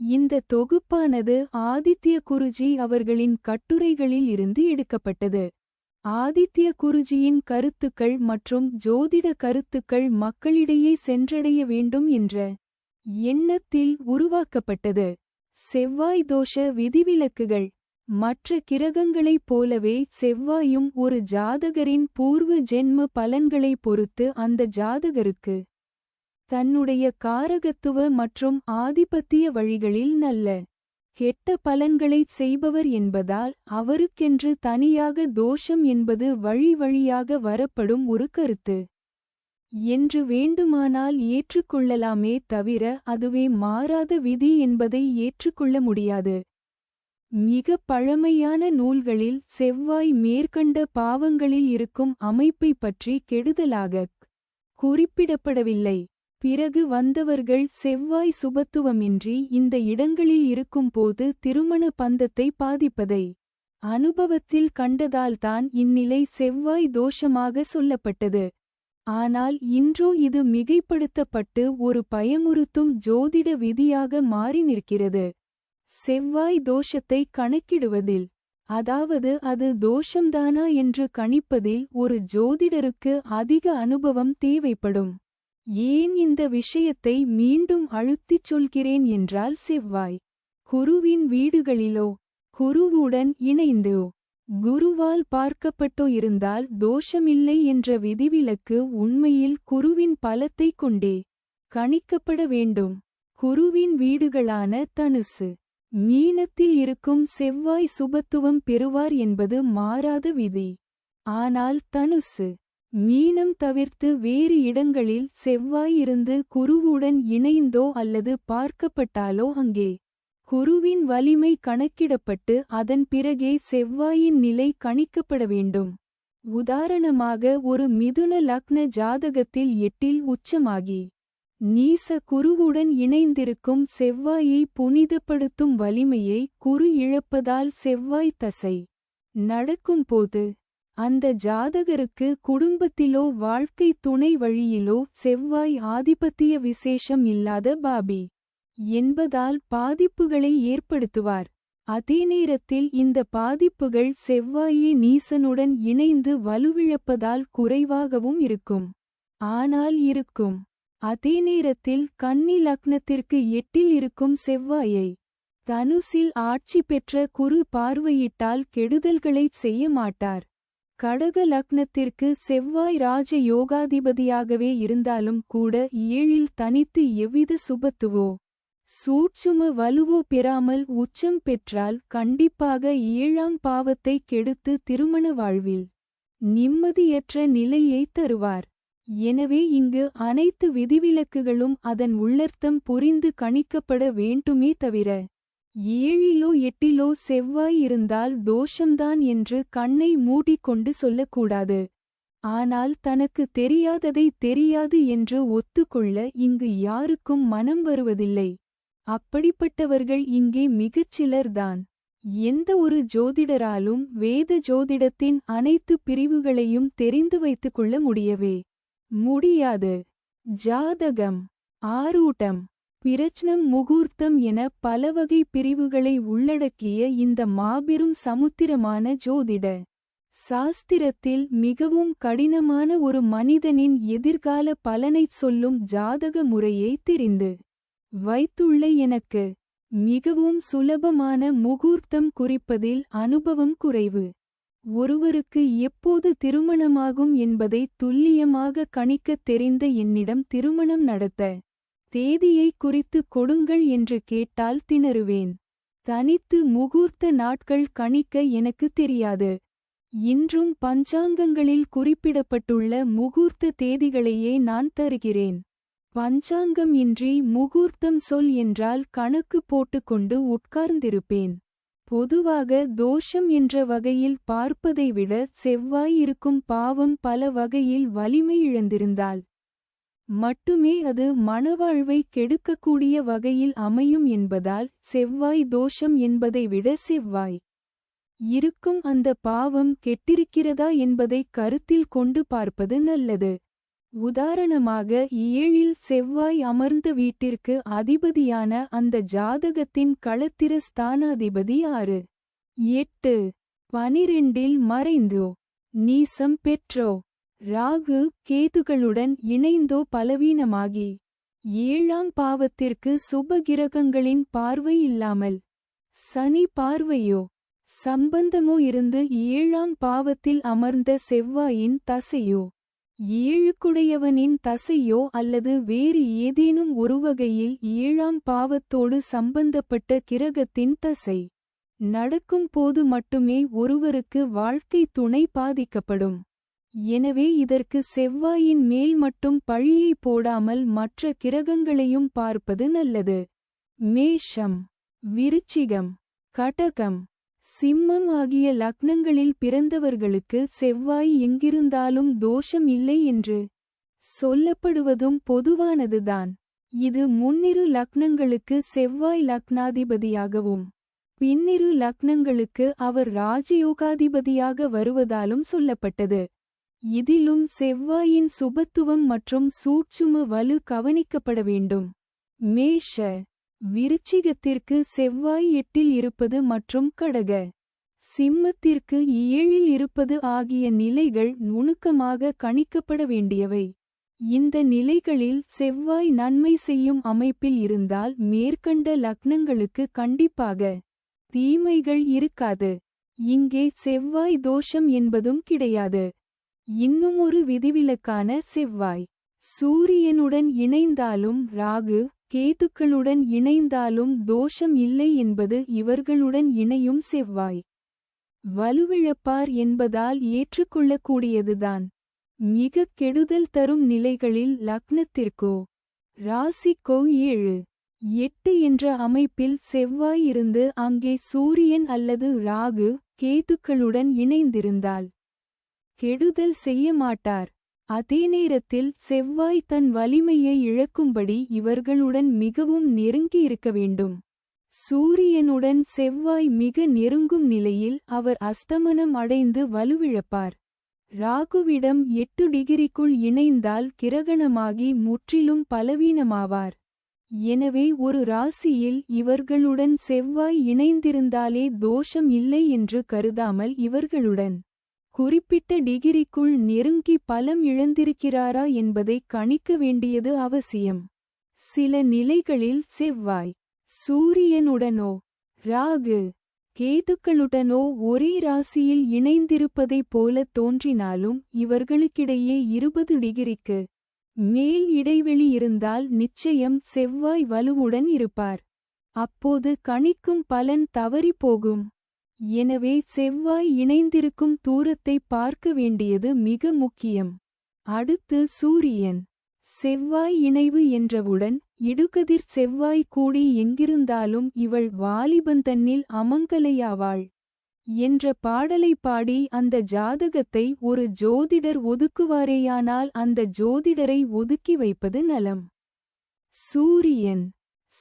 இந்த தொகுப்பானது ஆதித்ய குருஜி அவர்களின் கட்டுரைகளில் இருந்து எடுக்கப்பட்டது. ஆதித்ய குருஜியின் கருத்துக்கள் மற்றும் ஜோதிட கருத்துக்கள் மக்களிடையே சென்றடைய வேண்டும் என்ற எண்ணத்தில் உருவாக்கப்பட்டது. செவ்வாய் தோஷ விதிவிலக்குகள். மற்ற கிரகங்களைப் போலவே செவ்வாயும் ஒரு ஜாதகரின் பூர்வ ஜென்ம பலன்களைப் பொறுத்து அந்த ஜாதகருக்கு தன்னுடைய காரகத்துவ மற்றும் ஆதிபத்திய வழிகளில் நல்ல கெட்ட பலன்களைச் செய்பவர் என்பதால் அவருக்கென்று தனியாக தோஷம் என்பது வழி வழியாக வரப்படும் ஒரு கருத்து. என்று வேண்டுமானால் ஏற்றுக்கொள்ளலாமே தவிர அதுவே மாறாத விதி என்பதை ஏற்றுக்கொள்ள முடியாது. மிக பழமையான நூல்களில் செவ்வாய் மேற்கண்ட பாவங்களில் இருக்கும் அமைப்பை பற்றி கெடுதலாகக் குறிப்பிடப்படவில்லை. பிறகு வந்தவர்கள் செவ்வாய் சுபத்துவமின்றி இந்த இடங்களில் இருக்கும்போது திருமண பந்தத்தை பாதிப்பதை அனுபவத்தில் கண்டதால்தான் இந்நிலை செவ்வாய் தோஷமாக சொல்லப்பட்டது. ஆனால் இன்றோ இது மிகைப்படுத்தப்பட்டு ஒரு பயமுறுத்தும் ஜோதிட விதியாக மாறி நிற்கிறது. செவ்வாய் தோஷத்தை கணக்கிடுவதில் அதாவது அது தோஷம்தானா என்று கணிப்பதில் ஒரு ஜோதிடருக்கு அதிக அனுபவம் தேவைப்படும். ஏன் இந்த விஷயத்தை மீண்டும் அழுத்திச் சொல்கிறேன் என்றால் செவ்வாய் குருவின் வீடுகளிலோ குருவுடன் இணைந்தோ குருவால் பார்க்கப்பட்டோ இருந்தால் தோஷமில்லை என்ற விதிவிலக்கு உண்மையில் குருவின் பலத்தைக் கொண்டே கணிக்கப்பட வேண்டும். குருவின் வீடுகளான தனுசு மீனத்தில் இருக்கும் செவ்வாய் சுபத்துவம் பெறுவார் என்பது மாறாத விதி. ஆனால் தனுசு மீனம் தவிர்த்து வேறு இடங்களில் செவ்வாய் இருந்து குருவுடன் இணைந்தோ அல்லது பார்க்கப்பட்டாலோ அங்கே குருவின் வலிமை கணக்கிடப்பட்டு அதன் பிறகே செவ்வாயின் நிலை கணிக்கப்பட வேண்டும். உதாரணமாக ஒரு மிதுன லக்ன ஜாதகத்தில் எட்டில் உச்சமாகி நீச குருவுடன் இணைந்திருக்கும் செவ்வாயை புனிதப்படுத்தும் வலிமையை குரு இழப்பதால் செவ்வாய் தசை நடக்கும்போது அந்த ஜாதகருக்கு குடும்பத்திலோ வாழ்க்கை துணை வழியிலோ செவ்வாய் ஆதிபத்திய விசேஷம் இல்லாத பாபி என்பதால் பாதிப்புகளை ஏற்படுத்துவார். அதே நேரத்தில் இந்த பாதிப்புகள் செவ்வாயே நீசனுடன் இணைந்து வலுவிழப்பதால் குறைவாகவும் இருக்கும். ஆனால் இருக்கும். அதே நேரத்தில் கன்னி லக்னத்திற்கு எட்டில் இருக்கும் செவ்வாயை தனுசில் ஆட்சி பெற்ற குரு பார்வையிட்டால் கெடுதல்களைச் செய்ய மாட்டார். கடக லக்னத்திற்கு செவ்வாய் ராஜ யோகாதிபதியாகவே இருந்தாலும் கூட ஏழில் தனித்து எவ்வித சுபத்துவோ சூட்சும வலுவோ பெறாமல் உச்சம் பெற்றால் கண்டிப்பாக ஏழாம் பாவத்தை கெடுத்து திருமண வாழ்வில் நிம்மதியற்ற நிலையை தருவார். எனவே இங்கு அனைத்து விதிவிலக்குகளும் அதன் உள்ளர்த்தம் புரிந்து கணிக்கப்பட வேண்டுமே தவிர ஏழிலோ எட்டிலோ செவ்வாய் இருந்தால் தோஷம்தான் என்று கண்ணை மூடிக்கொண்டு சொல்லக்கூடாது. ஆனால் தனக்கு தெரியாததை தெரியாது என்று ஒத்துக்கொள்ள இங்கு யாருக்கும் மனம் வருவதில்லை. அப்படிப்பட்டவர்கள் இங்கே மிகச்சிலர்தான் எந்த ஒரு ஜோதிடராலும் வேத ஜோதிடத்தின் அனைத்து பிரிவுகளையும் தெரிந்து வைத்துக் கொள்ள முடியவே முடியாது. ஜாதகம். ஆரூட்டம். பிரச்னம் முகூர்த்தம் என பலவகை பிரிவுகளை உள்ளடக்கிய இந்த மாபெரும் சமுத்திரமான ஜோதிட சாஸ்திரத்தில் மிகவும் கடினமான ஒரு மனிதனின் எதிர்கால பலனைச் சொல்லும் ஜாதக முறையை தெரிந்து வைத்துள்ள எனக்கு மிகவும் சுலபமான முகூர்த்தம் குறிப்பதில் அனுபவம் குறைவு. ஒருவருக்கு எப்போது திருமணமாகும் என்பதை துல்லியமாக கணிக்கத் தெரிந்த என்னிடம் திருமணம் நடத்த தேதியை குறித்து கொடுங்கள் என்று கேட்டால் திணறுவேன். தனித்து முகூர்த்த நாட்கள் கணிக்க எனக்கு தெரியாது. இன்றும் பஞ்சாங்கங்களில் குறிப்பிடப்பட்டுள்ள முகூர்த்த தேதிகளையே நான் தருகிறேன். பஞ்சாங்கம் இன்றி முகூர்த்தம் சொல் என்றால் கணக்கு போட்டுக்கொண்டு உட்கார்ந்திருப்பேன். பொதுவாக தோஷம் என்ற வகையில் பார்ப்பதை விட செவ்வாய் இருக்கும் பாவம் பல வகையில் வலிமை இழந்திருந்தால் மட்டுமே அது மனவாழ்வை கெடுக்கக்கூடிய வகையில் அமையும் என்பதால் செவ்வாய் தோஷம் என்பதை விட செவ்வாய் இருக்கும் அந்த பாவம் கெட்டிருக்கிறதா என்பதை கருத்தில் கொண்டு பார்ப்பது நல்லது. உதாரணமாக ஏழில் செவ்வாய் அமர்ந்த வீட்டிற்கு அதிபதியான அந்த ஜாதகத்தின் களத்திர ஸ்தானாதிபதி ஆறு எட்டு. பனிரெண்டில் மறைந்தோ? நீசம் பெற்றோ? ராகு கேதுகளுடன் இணைந்தோ பலவீனமாகி ஏழாம் பாவத்திற்கு சுபகிரகங்களின் பார்வை இல்லாமல் சனி பார்வையோ சம்பந்தமோ இருந்து ஏழாம் பாவத்தில் அமர்ந்த செவ்வாயின் தசையோ ஏழுக்குடையவனின் தசையோ அல்லது வேறு ஏதேனும் ஒருவகையில் ஏழாம் பாவத்தோடு சம்பந்தப்பட்ட கிரகத்தின் தசை நடக்கும் போது மட்டுமே ஒருவருக்கு வாழ்க்கை துணை பாதிக்கப்படும். எனவே இதற்கு செவ்வாயின் மேல் மட்டும் பழியை போடாமல் மற்ற கிரகங்களையும் பார்ப்பது நல்லது. மேஷம் விருச்சிகம் கடகம் சிம்மம் ஆகிய லக்னங்களில் பிறந்தவர்களுக்கு செவ்வாய் எங்கிருந்தாலும் தோஷம் இல்லை என்று சொல்லப்படுவதும் பொதுவானதுதான். இது முன்னிரு லக்னங்களுக்கு செவ்வாய் லக்னாதிபதியாகவும் பின்னிரு லக்னங்களுக்கு அவர் ராஜயோகாதிபதியாக வருவதாலும் சொல்லப்பட்டது. இதிலும் செவ்வாயின் சுபத்துவம் மற்றும் சூட்சும வலு கவனிக்கப்பட வேண்டும். மேஷ விருச்சிகத்திற்கு செவ்வாய் எட்டில் இருப்பது மற்றும் கடக. சிம்மத்திற்கு ஏழில் இருப்பது ஆகிய நிலைகள் நுணுக்கமாக கணிக்கப்பட வேண்டியவை. இந்த நிலைகளில் செவ்வாய் நன்மை செய்யும் அமைப்பில் இருந்தால் மேற்கண்ட லக்னங்களுக்கு கண்டிப்பாக தீமைகள் இருக்காது. இங்கே செவ்வாய் தோஷம் என்பதும் கிடையாது. இன்னும் ஒரு விதிவிலக்கான செவ்வாய். சூரியனுடன் இணைந்தாலும் ராகு கேதுக்களுடன் இணைந்தாலும் தோஷம் இல்லை என்பது இவர்களுடன் இணையும் செவ்வாய். வலுவிழப்பார் என்பதால் ஏற்றுக்கொள்ளக்கூடியதுதான். மிகக் கெடுதல் தரும் நிலைகளில் லக்னத்திற்கோ ராசிக்கோ ஏழு எட்டு என்ற அமைப்பில் செவ்வாய் இருந்து அங்கே சூரியன் அல்லது ராகு கேதுக்களுடன் இணைந்திருந்தால் கெடுதல் செய்ய மாட்டார் அதே நேரத்தில் செவ்வாய் தன் வலிமையை இழக்கும்படி இவர்களுடன் மிகவும் நெருங்கி இருக்க வேண்டும். சூரியனுடன் செவ்வாய் மிக நெருங்கும் நிலையில் அவர் அஸ்தமனம் அடைந்து வலுவிழப்பார். ராகுவிடம் எட்டு டிகிரிக்குள் இணைந்தால் கிரகணமாகி முற்றிலும் பலவீனமாவார். எனவே ஒரு ராசியில் இவர்களுடன் செவ்வாய் இணைந்திருந்தாலே தோஷம் இல்லை என்று கருதாமல் இவர்களுடன் குறிப்பிட்ட டிகிரிக்குள் நெருங்கி பலம் இழந்திருக்கிறாரா என்பதை கணிக்க வேண்டியது அவசியம். சில நிலைகளில் செவ்வாய் சூரியனுடனோ ராகு கேதுக்களுடனோ ஒரே ராசியில் இணைந்திருப்பதைப் போல தோன்றினாலும் இவர்களுக்கிடையே இருபது டிகிரிக்கு மேல் இடைவெளி இருந்தால் நிச்சயம் செவ்வாய் வலுவுடன் இருப்பார். அப்போது கணிக்கும் பலன் தவறிப்போகும். எனவே செவ்வாய் இணைந்திருக்கும் தூரத்தை பார்க்க வேண்டியது மிக முக்கியம். அடுத்து சூரியன். செவ்வாய் இணைவு என்றவுடன் இடுகதிர் செவ்வாய் கூடி எங்கிருந்தாலும் இவள் வாலிபன் தன்னில் அமங்கலையாவாள் என்ற பாடலை பாடி அந்த ஜாதகத்தை ஒரு ஜோதிடர் ஒதுக்குவாரேயானால் அந்த ஜோதிடரை ஒதுக்கி வைப்பது நலம். சூரியன்.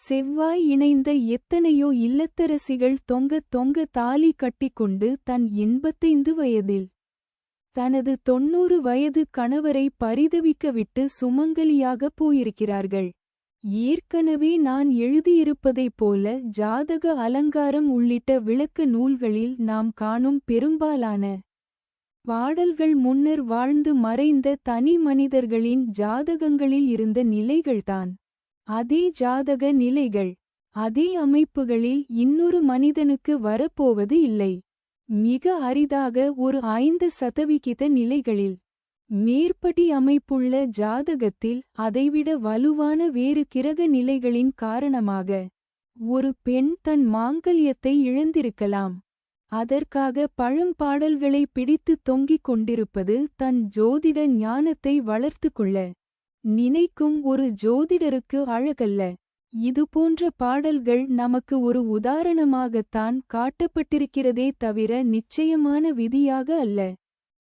செவ்வாய் இணைந்த எத்தனையோ இல்லத்தரசிகள் தொங்க தொங்க தாலி கட்டிக்கொண்டு தன் எண்பத்தைந்து வயதில் தனது தொன்னூறு வயது கணவரை பரிதவிக்கவிட்டு சுமங்கலியாகப் போயிருக்கிறார்கள். ஏற்கனவே நான் எழுதியிருப்பதைப் போல ஜாதக அலங்காரம் உள்ளிட்ட விளக்க நூல்களில் நாம் காணும் பெரும்பாலான பாடல்கள் முன்னர் வாழ்ந்து மறைந்த தனி மனிதர்களின் ஜாதகங்களில் இருந்த நிலைகள்தான். அதே ஜாதக நிலைகள் அதே அமைப்புகளில் இன்னொரு மனிதனுக்கு வரப்போவது இல்லை. மிக அரிதாக ஒரு ஐந்து சதவிகித நிலைகளில் மேற்படி அமைப்புள்ள ஜாதகத்தில் அதைவிட வலுவான வேறு கிரக நிலைகளின் காரணமாக ஒரு பெண் தன் மாங்கல்யத்தை இழந்திருக்கலாம். அதற்காக பழம்பாடல்களை பிடித்து தொங்கிக் கொண்டிருப்பது தன் ஜோதிட ஞானத்தை வளர்த்துக்கொள்ள நினைக்கும் ஒரு ஜோதிடருக்கு அழகல்ல. இதுபோன்ற பாடல்கள் நமக்கு ஒரு உதாரணமாகத்தான் காட்டப்பட்டிருக்கிறதே தவிர நிச்சயமான விதியாக அல்ல.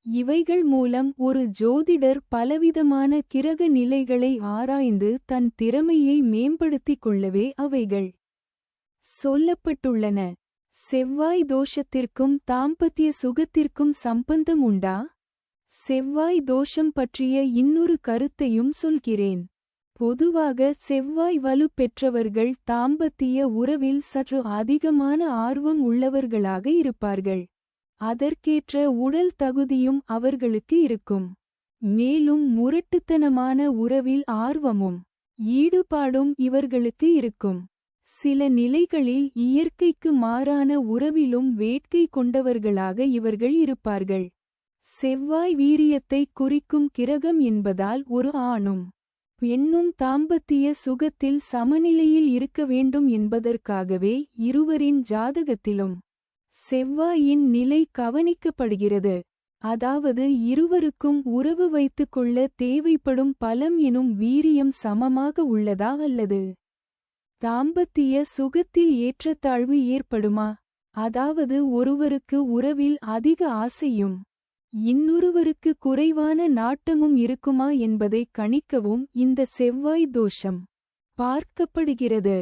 இவைகள் மூலம் ஒரு ஜோதிடர் பலவிதமான கிரக நிலைகளை ஆராய்ந்து தன் திறமையை மேம்படுத்திக் கொள்ளவே அவைகள் சொல்லப்பட்டுள்ளன. செவ்வாய் தோஷத்திற்கும் தாம்பத்திய சுகத்திற்கும் சம்பந்தம் உண்டா? செவ்வாய் தோஷம் பற்றிய இன்னொரு கருத்தையும் சொல்கிறேன். பொதுவாக செவ்வாய் வலு பெற்றவர்கள் தாம்பத்திய உறவில் சற்று அதிகமான ஆர்வம் உள்ளவர்களாக இருப்பார்கள். அதற்கேற்ற உடல் தகுதியும் அவர்களுக்கு இருக்கும். மேலும் முரட்டுத்தனமான உறவில் ஆர்வமும் ஈடுபாடும் இவர்களுக்கு இருக்கும். சில நிலைகளில் இயற்கைக்கு மாறான உறவிலும் வேட்கை கொண்டவர்களாக இவர்கள் இருப்பார்கள். செவ்வாய் வீரியத்தை குறிக்கும் கிரகம் என்பதால் ஒரு ஆணும் பெண்ணும் தாம்பத்திய சுகத்தில் சமநிலையில் இருக்க வேண்டும் என்பதற்காகவே இருவரின் ஜாதகத்திலும் செவ்வாயின் நிலை கவனிக்கப்படுகிறது. அதாவது இருவருக்கும் உறவு வைத்துக் கொள்ள தேவைப்படும் பலம் எனும் வீரியம் சமமாக உள்ளதா அல்லது தாம்பத்திய சுகத்தில் ஏற்றத்தாழ்வு ஏற்படுமா? அதாவது ஒருவருக்கு உறவில் அதிக ஆசையும் இன்னொருவருக்கு குறைவான நாட்டமும் இருக்குமா என்பதை கணிக்கவும் இந்த செவ்வாய் தோஷம் பார்க்கப்படுகிறது.